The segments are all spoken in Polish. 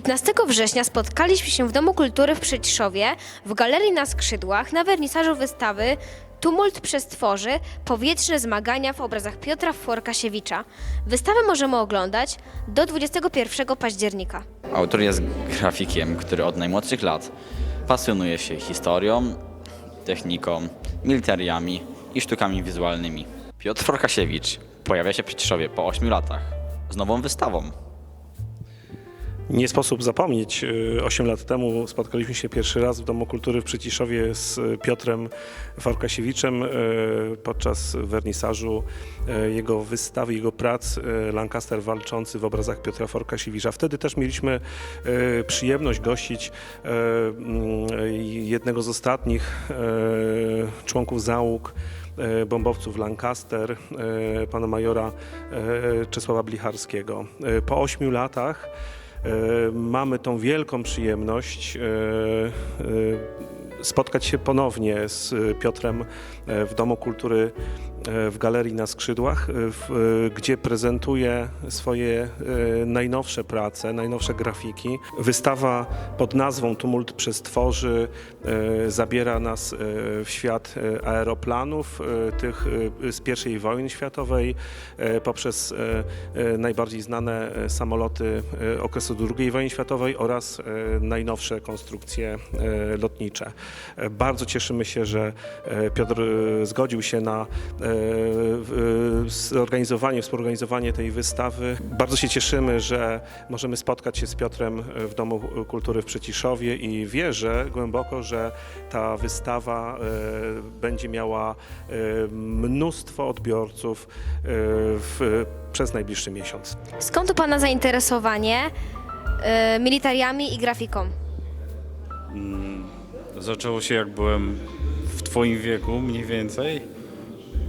15 września spotkaliśmy się w Domu Kultury w Przyciszowie, w Galerii na Skrzydłach, na wernisażu wystawy Tumult przestworzy powietrzne zmagania w obrazach Piotra Forkasiewicza. Wystawę możemy oglądać do 21 października. Autor jest grafikiem, który od najmłodszych lat pasjonuje się historią, techniką, militariami i sztukami wizualnymi. Piotr Forkasiewicz pojawia się w Przyciszowie po 8 latach z nową wystawą. Nie sposób zapomnieć. y, Osiem lat temu spotkaliśmy się pierwszy raz w Domu Kultury w Przyciszowie z y, Piotrem Farkasiewiczem y, podczas wernisażu jego wystawy, jego prac Lancaster walczący w obrazach Piotra Forkasiewicza. Wtedy też mieliśmy przyjemność gościć mm, jednego z ostatnich członków załóg bombowców Lancaster, pana majora Czesława Blicharskiego. Po ośmiu latach mamy tą wielką przyjemność e, e, spotkać się ponownie z Piotrem e, w Domu Kultury e, w Galerii na Skrzydłach, e, w, e, gdzie prezentuje swoje e, najnowsze prace, najnowsze grafiki. Wystawa pod nazwą Tumult przestworzy e, zabiera nas e, w świat e, aeroplanów, e, tych e, z I wojny światowej, e, poprzez e, e, najbardziej znane e, samoloty e, okresu II wojny światowej oraz e, najnowsze konstrukcje e, lotnicze. E, Bardzo cieszymy się, że e, Piotr e, zgodził się na e, e, zorganizowanie, współorganizowanie tej wystawy. Bardzo się cieszymy, że możemy spotkać się z Piotrem w Domu Kultury w Przyciszowie i wierzę głęboko, że ta wystawa e, będzie miała e, mnóstwo odbiorców e, w, przez najbliższy miesiąc. Skąd u Pana zainteresowanie militariami i grafiką? Zaczęło się jak byłem w Twoim wieku mniej więcej.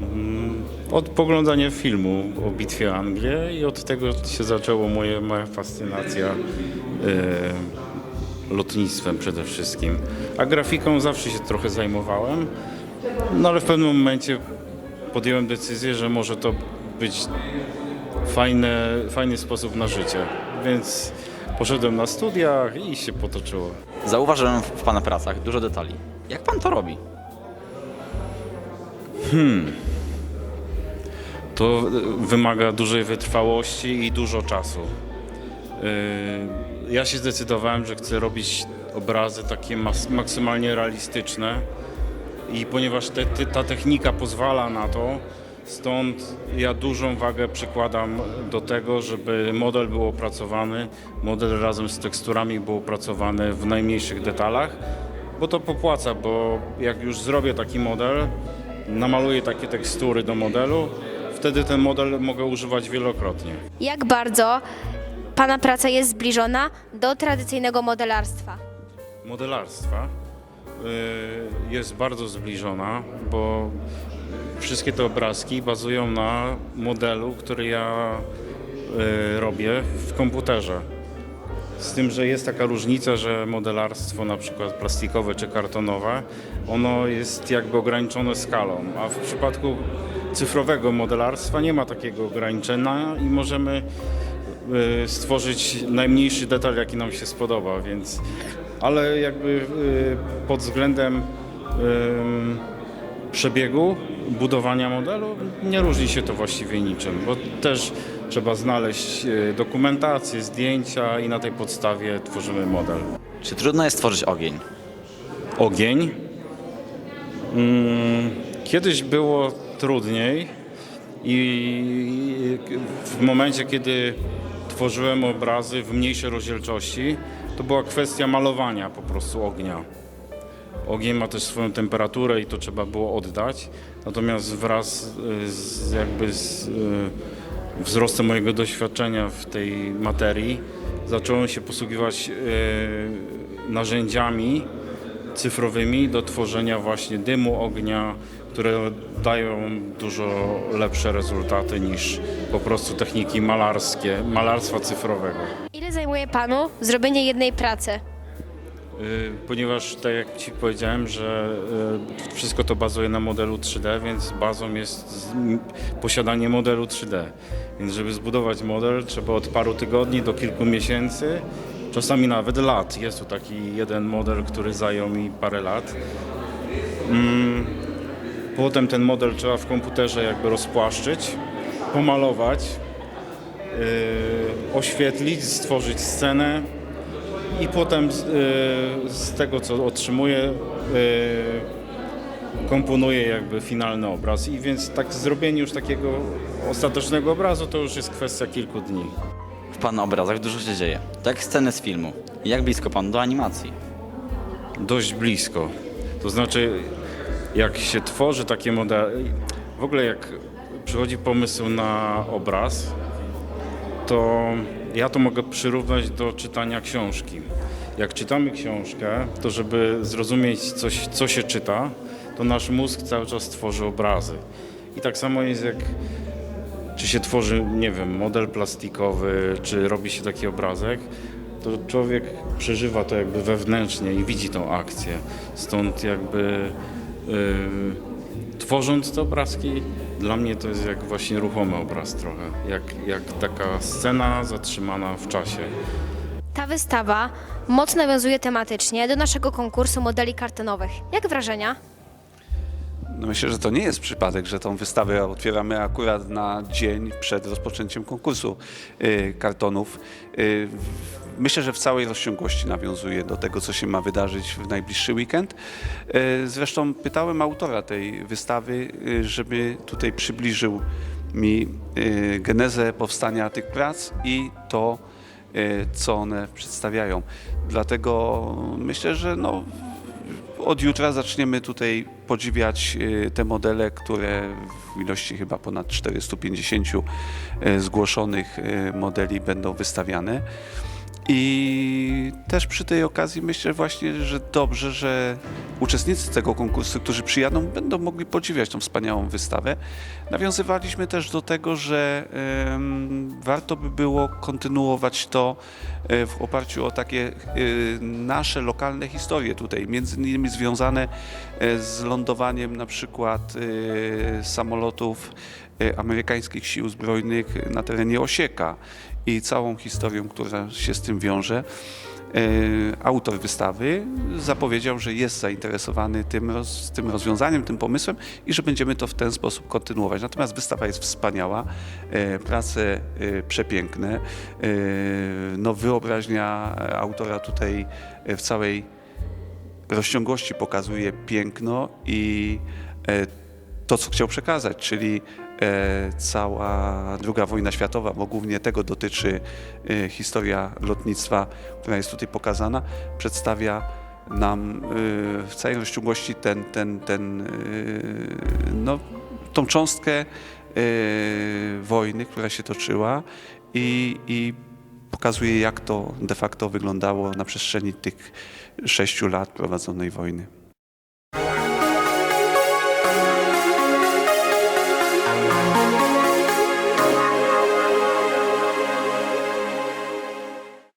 Mm, Od poglądania filmu o bitwie Anglii i od tego się zaczęło moje, moja fascynacja e, lotnictwem przede wszystkim. A grafiką zawsze się trochę zajmowałem, no ale w pewnym momencie podjąłem decyzję, że może to być fajne, fajny sposób na życie. Więc poszedłem na studia i się potoczyło. Zauważyłem w Pana pracach dużo detali. Jak Pan to robi? To y, wymaga dużej wytrwałości i dużo czasu. Y, Ja się zdecydowałem, że chcę robić obrazy takie maksymalnie realistyczne i ponieważ te, te, ta technika pozwala na to, stąd ja dużą wagę przykładam do tego, żeby model był opracowany, model razem z teksturami był opracowany w najmniejszych detalach, bo to popłaca, bo jak już zrobię taki model, namaluję takie tekstury do modelu, wtedy ten model mogę używać wielokrotnie. Jak bardzo Pana praca jest zbliżona do tradycyjnego modelarstwa? modelarstwa y, jest bardzo zbliżona, bo wszystkie te obrazki bazują na modelu, który ja y, robię w komputerze. Z tym, że jest taka różnica, że modelarstwo na przykład plastikowe czy kartonowe, ono jest jakby ograniczone skalą, a w przypadku cyfrowego modelarstwa nie ma takiego ograniczenia i możemy y, stworzyć najmniejszy detal, jaki nam się spodoba, więc ale jakby y, pod względem przebiegu budowania modelu nie różni się to właściwie niczym, bo też trzeba znaleźć y, dokumentację, zdjęcia i na tej podstawie tworzymy model. Czy trudno jest stworzyć ogień? Ogień. Mm, Kiedyś było trudniej i w momencie, kiedy tworzyłem obrazy w mniejszej rozdzielczości, to była kwestia malowania po prostu ognia. Ogień ma też swoją temperaturę i to trzeba było oddać. Natomiast wraz z jakby z y, wzrostem mojego doświadczenia w tej materii zacząłem się posługiwać y, narzędziami cyfrowymi do tworzenia właśnie dymu, ognia, które dają dużo lepsze rezultaty niż po prostu techniki malarskie, malarstwa cyfrowego. Ile zajmuje Panu zrobienie jednej pracy? Y, Ponieważ tak jak Ci powiedziałem, że y, wszystko to bazuje na modelu 3D, więc bazą jest posiadanie modelu 3D. Więc żeby zbudować model trzeba od paru tygodni do kilku miesięcy czasami nawet lat. Jest tu taki jeden model, który zajął mi parę lat. Mm, Potem ten model trzeba w komputerze jakby rozpłaszczyć, pomalować, yy, oświetlić, stworzyć scenę i potem z, yy, z tego, co otrzymuję, yy, komponuję jakby finalny obraz. I więc tak zrobienie już takiego ostatecznego obrazu to już jest kwestia kilku dni. W Pana obrazach dużo się dzieje. Tak sceny z filmu. Jak blisko Pan do animacji? Dość blisko. To znaczy, jak się tworzy takie modele, w ogóle jak przychodzi pomysł na obraz, to ja to mogę przyrównać do czytania książki. Jak czytamy książkę, to żeby zrozumieć coś, co się czyta, to nasz mózg cały czas tworzy obrazy. I tak samo jest jak czy się tworzy, nie wiem, model plastikowy, czy robi się taki obrazek, to człowiek przeżywa to jakby wewnętrznie i widzi tą akcję. Stąd jakby yy, tworząc te obrazki, dla mnie to jest jak właśnie ruchomy obraz trochę, jak, jak taka scena zatrzymana w czasie. Ta wystawa mocno nawiązuje tematycznie do naszego konkursu modeli kartonowych. Jak wrażenia? No myślę, że to nie jest przypadek, że tą wystawę otwieramy akurat na dzień przed rozpoczęciem konkursu y, kartonów. Y, Myślę, że w całej rozciągłości nawiązuje do tego, co się ma wydarzyć w najbliższy weekend. Y, Zresztą pytałem autora tej wystawy, żeby tutaj przybliżył mi genezę powstania tych prac i to, co one przedstawiają. Dlatego myślę, że no, od jutra zaczniemy tutaj podziwiać y, te modele, które w ilości chyba ponad 450 y, zgłoszonych y, modeli będą wystawiane. I też przy tej okazji myślę właśnie, że dobrze, że uczestnicy tego konkursu, którzy przyjadą, będą mogli podziwiać tą wspaniałą wystawę. Nawiązywaliśmy też do tego, że em, warto by było kontynuować to e, w oparciu o takie e, nasze lokalne historie tutaj, między innymi związane e, z lądowaniem na przykład samolotów amerykańskich sił zbrojnych na terenie Osieka i całą historią, która się z tym wiąże. E, Autor wystawy zapowiedział, że jest zainteresowany tym, roz, tym rozwiązaniem, tym pomysłem i że będziemy to w ten sposób kontynuować. Natomiast wystawa jest wspaniała, e, prace przepiękne, no wyobraźnia autora tutaj w całej rozciągłości pokazuje piękno i to, co chciał przekazać, czyli cała II wojna światowa, bo głównie tego dotyczy e, historia lotnictwa, która jest tutaj pokazana, przedstawia nam e, w całej rozciągłości ten, ten, ten, e, no, tą cząstkę e, wojny, która się toczyła i, i pokazuje, jak to de facto wyglądało na przestrzeni tych sześciu lat prowadzonej wojny.